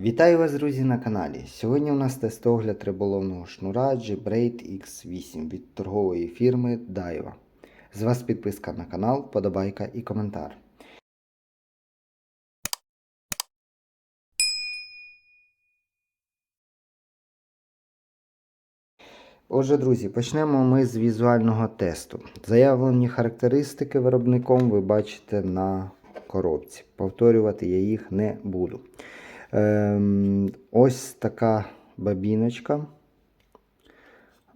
Вітаю вас, друзі, на каналі. Сьогодні у нас тестогляд риболовного шнура G-Braid X8 від торгової фірми Daiwa. З вас підписка на канал, подобайка і коментар. Отже, друзі, почнемо ми з візуального тесту. Заявлені характеристики виробником ви бачите на коробці. Повторювати я їх не буду. Ем, ось така бабіночка.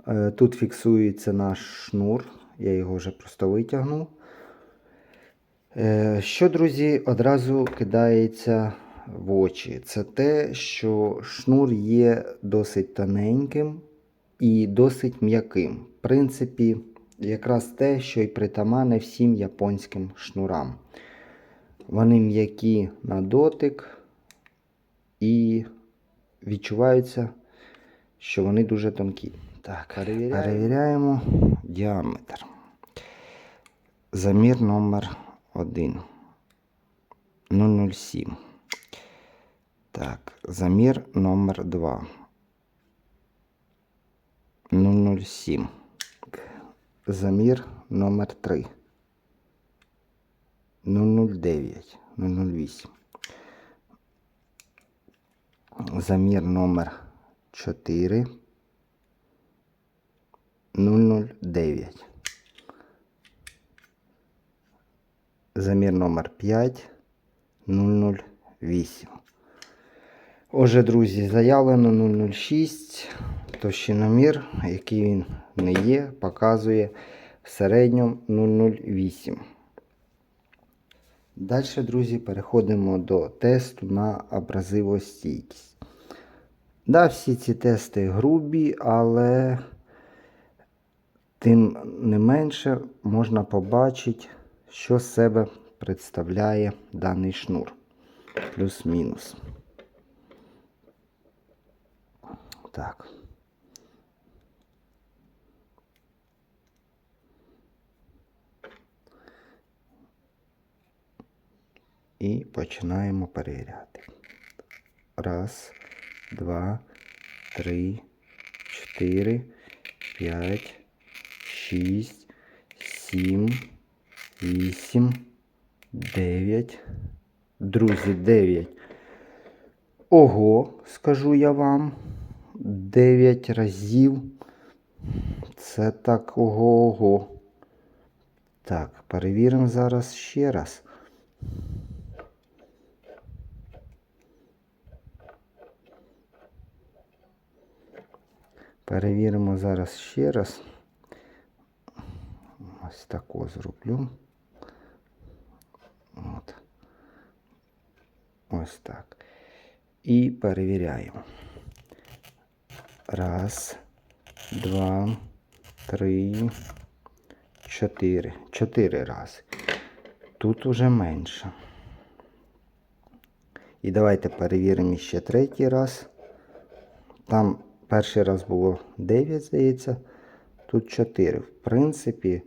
Е, тут фіксується наш шнур, я його вже просто витягнув. Е, що, друзі, одразу кидається в очі? Це те, що шнур є досить тоненьким і досить м'яким. В принципі, якраз те, що й притаманне всім японським шнурам. Вони м'які на дотик і відчуваються, що вони дуже тонкі. Так, перевіряємо, перевіряємо діаметр. Замір номер 1. 007. Так, замір номер 2. 007. Замір номер 3. 009. 008. Замір номер 4. 009. Замір номер 5. 008. Отже, друзі, заявлено 006. Товщиномір, який він не є, показує в середньому 008. Далі, друзі, переходимо до тесту на абразивостійкість. Да, всі ці тести грубі, але тим не менше можна побачити, що з себе представляє даний шнур. Плюс-мінус. Так. І починаємо перевіряти. Раз, два, три, чотири, п'ять, шість, сім, вісім, дев'ять. Друзі, дев'ять. Ого, скажу я вам. Дев'ять разів. Це так ого-ого. Так, перевіримо зараз ще раз. Перевіримо зараз ще раз. Ось тако зроблю. От. Ось так. І перевіряємо. Раз, два, три, чотири. Чотири рази. Тут уже менше. І давайте перевіримо ще третій раз. Там перший раз було 9, здається. Тут 4. В принципі,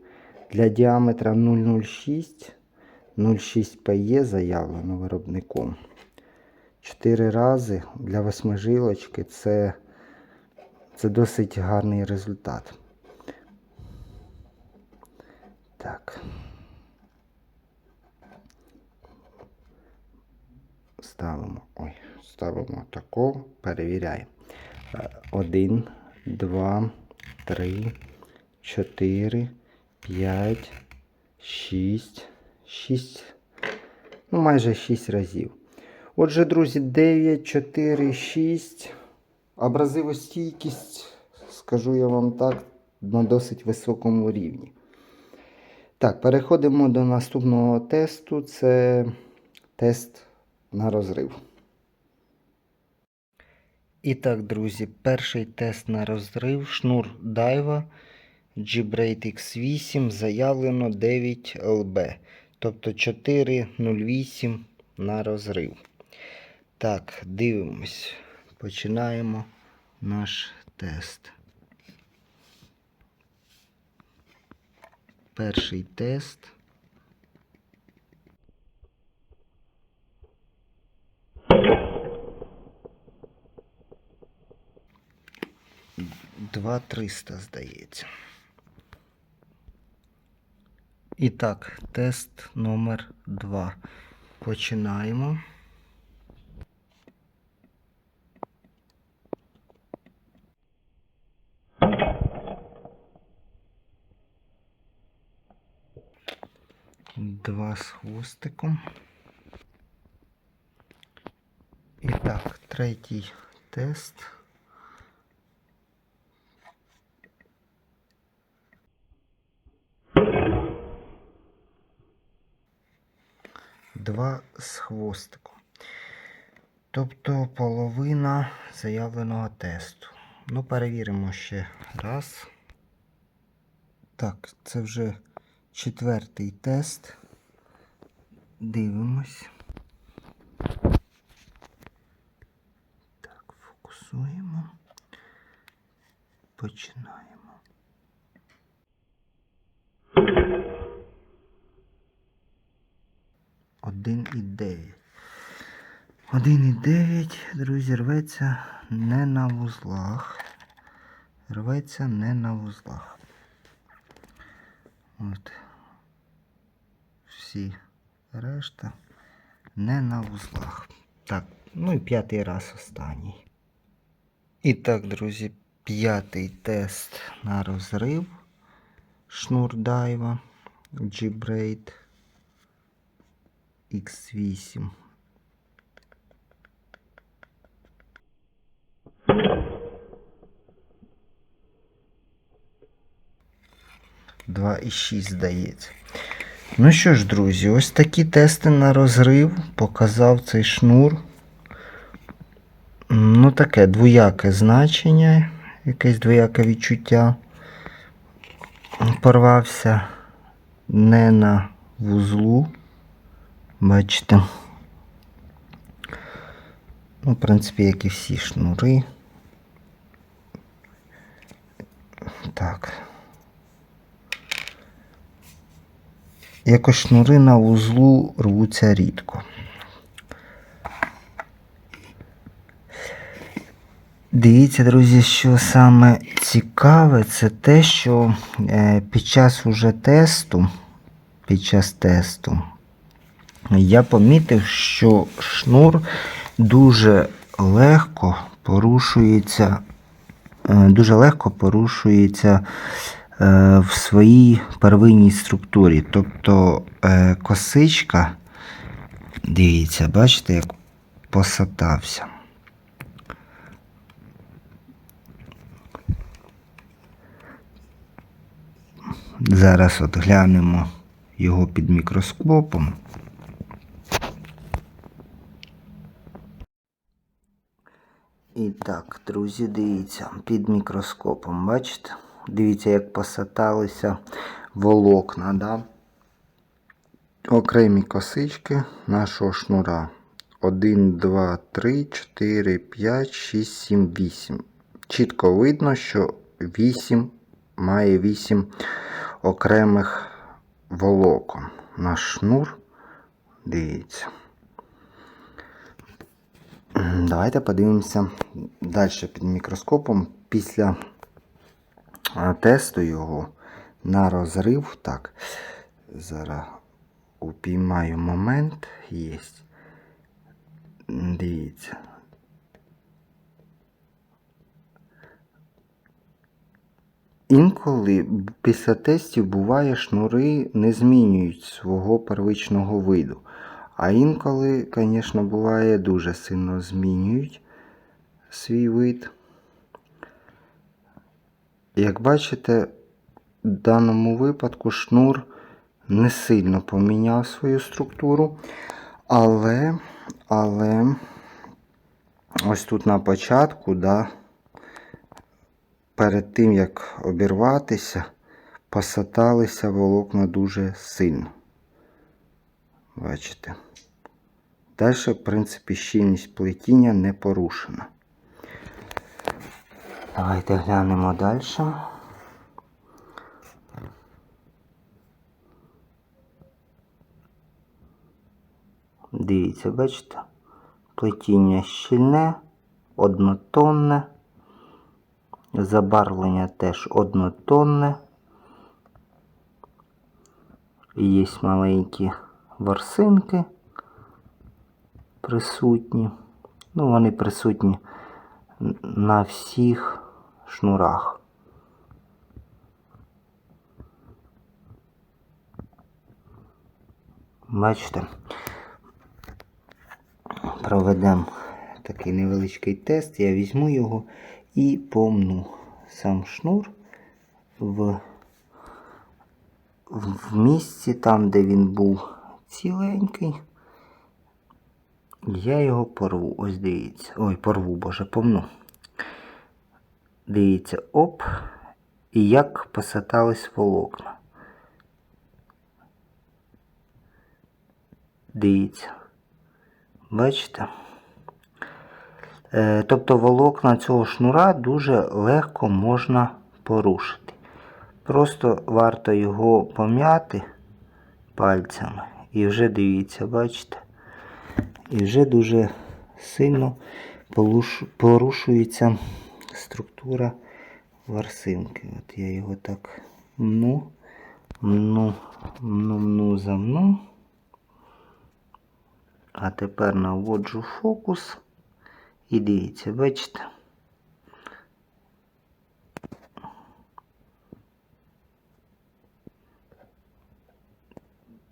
для діаметра 0,06, 0,6 PE заявлено виробником. 4 рази для восьмижилочки це, це досить гарний результат. Так. Ставимо, ой, ставимо тако, перевіряємо. Один, два, три, чотири, п'ять, шість, шість, ну майже шість разів. Отже, друзі, 9, 4, 6. Абразивостійкість, скажу я вам так, на досить високому рівні. Так, переходимо до наступного тесту. Це тест на розрив. І так, друзі, перший тест на розрив. Шнур Daiwa G-Braid X8 заявлено 9 LB. Тобто 4,08 на розрив. Так, дивимось. Починаємо наш тест. Перший тест. 2300, здається. І так, тест номер 2. Починаємо. Два з хвостиком. І так, третій тест. Два з хвостиком. Тобто половина заявленого тесту. Ну, перевіримо ще раз. Так, це вже четвертий тест. Дивимось. Так, фокусуємо. Починаємо. Один і дев'ять. Один і дев'ять, друзі, рветься не на вузлах. Рветься не на вузлах. От. Всі решта не на вузлах. Так, ну і п'ятий раз останній. І так, друзі, п'ятий тест на розрив. Шнур дайва G-Braid X8. Два і шість здається. Ну що ж, друзі, ось такі тести на розрив показав цей шнур. Ну, таке двояке значення, якесь двояке відчуття. Порвався не на вузлу. Бачите. Ну, в принципі, як і всі шнури. Так. Якось шнури на вузлу рвуться рідко. Дивіться, друзі, що саме цікаве, це те, що е, під час уже тесту, під час тесту, я помітив, що шнур дуже легко порушується, е, дуже легко порушується е, в своїй первинній структурі. Тобто е, косичка, дивіться, бачите, як посатався. Зараз от глянемо його під мікроскопом. І так, друзі, дивіться, під мікроскопом, бачите? Дивіться, як посаталися волокна, да? окремі косички нашого шнура. 1, 2, 3, 4, 5, 6, 7, 8. Чітко видно, що 8 має 8 окремих волокон. Наш шнур. Дивіться. Давайте подивимося далі під мікроскопом після тесту його на розрив. Так, зараз упіймаю момент. Є. Дивіться. Інколи після тестів буває, шнури не змінюють свого первичного виду. А інколи, звісно, буває дуже сильно змінюють свій вид. Як бачите, в даному випадку шнур не сильно поміняв свою структуру, але, але ось тут на початку, да, перед тим як обірватися, посаталися волокна дуже сильно. Бачите. Далі, в принципі, щільність плетіння не порушена. Давайте глянемо далі. Дивіться, бачите? Плетіння щільне, однотонне. Забарвлення теж однотонне. Є маленькі ворсинки присутні. Ну, вони присутні на всіх шнурах. Бачите, проведемо такий невеличкий тест. Я візьму його і помну сам шнур в, в, місці, там, де він був ціленький. Я його порву. Ось дивіться. Ой, порву, боже, помну. Дивіться, оп. І як посатались волокна. Дивіться. Бачите? Е, тобто волокна цього шнура дуже легко можна порушити. Просто варто його пом'яти пальцями. І вже дивіться, бачите? І вже дуже сильно порушується структура ворсинки. От я його так мну, мну, мну, мну, замну. А тепер наводжу фокус. І дивіться, бачите?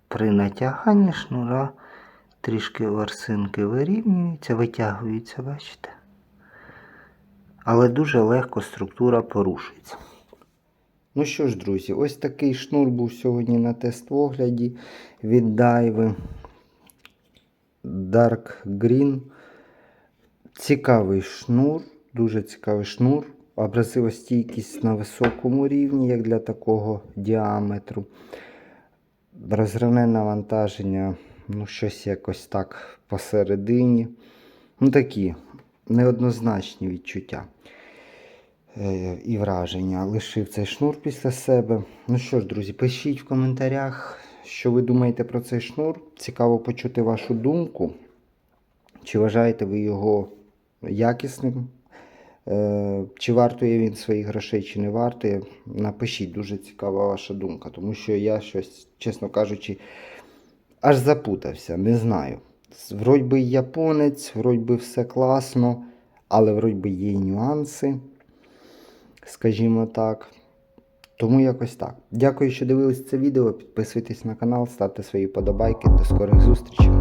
При натяганні шнура трішки ворсинки вирівнюються, витягуються, бачите? Але дуже легко структура порушується. Ну що ж, друзі, ось такий шнур був сьогодні на тест-огляді від Дайви. Dark Green. Цікавий шнур, дуже цікавий шнур. Абразивостійкість на високому рівні, як для такого діаметру. Розривне навантаження, ну, щось якось так посередині. Ну, такі неоднозначні відчуття е, і враження. Лишив цей шнур після себе. Ну що ж, друзі, пишіть в коментарях, що ви думаєте про цей шнур. Цікаво почути вашу думку. Чи вважаєте ви його якісним? Е, Чи вартує він своїх грошей, чи не вартує? Напишіть, дуже цікава ваша думка, тому що я щось, чесно кажучи, аж запутався, не знаю. Вроді би японець, вроді би все класно, але вроді би є нюанси, скажімо так. Тому якось так. Дякую, що дивились це відео. Підписуйтесь на канал, ставте свої подобайки. До скорих зустрічей.